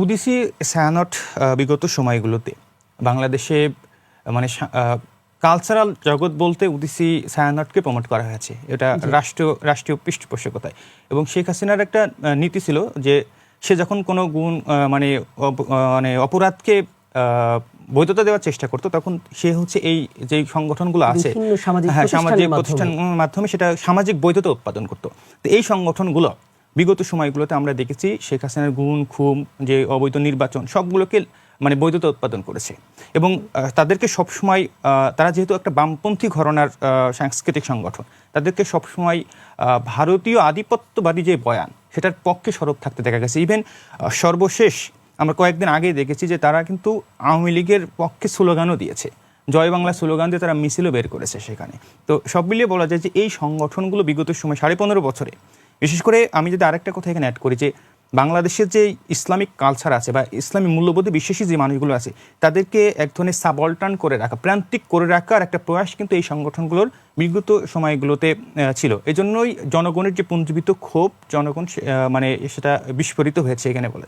উদিসি সায়ানট বিগত সময়গুলোতে বাংলাদেশে মানে কালচারাল জগৎ বলতে উদিসি ছায়ানটকে প্রমোট করা হয়েছে। এটা রাষ্ট্রীয় রাষ্ট্রীয় পৃষ্ঠপোষকতায়। এবং শেখ হাসিনার একটা নীতি ছিল যে সে যখন কোনো গুণ মানে মানে অপরাধকে বৈধতা দেওয়ার চেষ্টা করতো তখন সে হচ্ছে এই যে সংগঠনগুলো আছে হ্যাঁ প্রতিষ্ঠানের সামাজিক প্রতিষ্ঠান মাধ্যমে সেটা সামাজিক বৈধতা উৎপাদন করতো। তো এই সংগঠনগুলো বিগত সময়গুলোতে আমরা দেখেছি শেখ হাসিনার গুণ খুম যে অবৈধ নির্বাচন, সবগুলোকে মানে বৈধতা উৎপাদন করেছে। এবং তাদেরকে সবসময় তারা যেহেতু একটা বামপন্থী ঘরনার সাংস্কৃতিক সংগঠন, তাদেরকে সবসময় ভারতীয় আধিপত্যবাদী যে বয়ান, সেটার পক্ষে সরব থাকতে দেখা গেছে। ইভেন সর্বশেষ আমরা কয়েকদিন আগে দেখেছি যে তারা কিন্তু আওয়ামী লীগের পক্ষে স্লোগানও দিয়েছে। জয় বাংলা স্লোগান দিয়ে তারা মিছিলও বের করেছে সেখানে। তো সব মিলিয়ে বলা যায় যে এই সংগঠনগুলো বিগত সময় সাড়ে পনেরো বছরে বিশেষ করে আমি যদি আরেকটা কথা এখানে অ্যাড করি যে বাংলাদেশের যে ইসলামিক কালচার আছে বা ইসলামী মূল্যবোধে বিশ্বাসী যে মানুষগুলো আছে, তাদেরকে এক ধরনের সাবলটান করে রাখা, প্রান্তিক করে রাখার একটা প্রয়াস কিন্তু এই সংগঠনগুলোর বিগত সময়গুলোতে ছিল। এজন্যই জনগণের যে পুঞ্জীবিত ক্ষোভ, জনগণ মানে সেটা বিস্ফোরিত হয়েছে এখানে বলে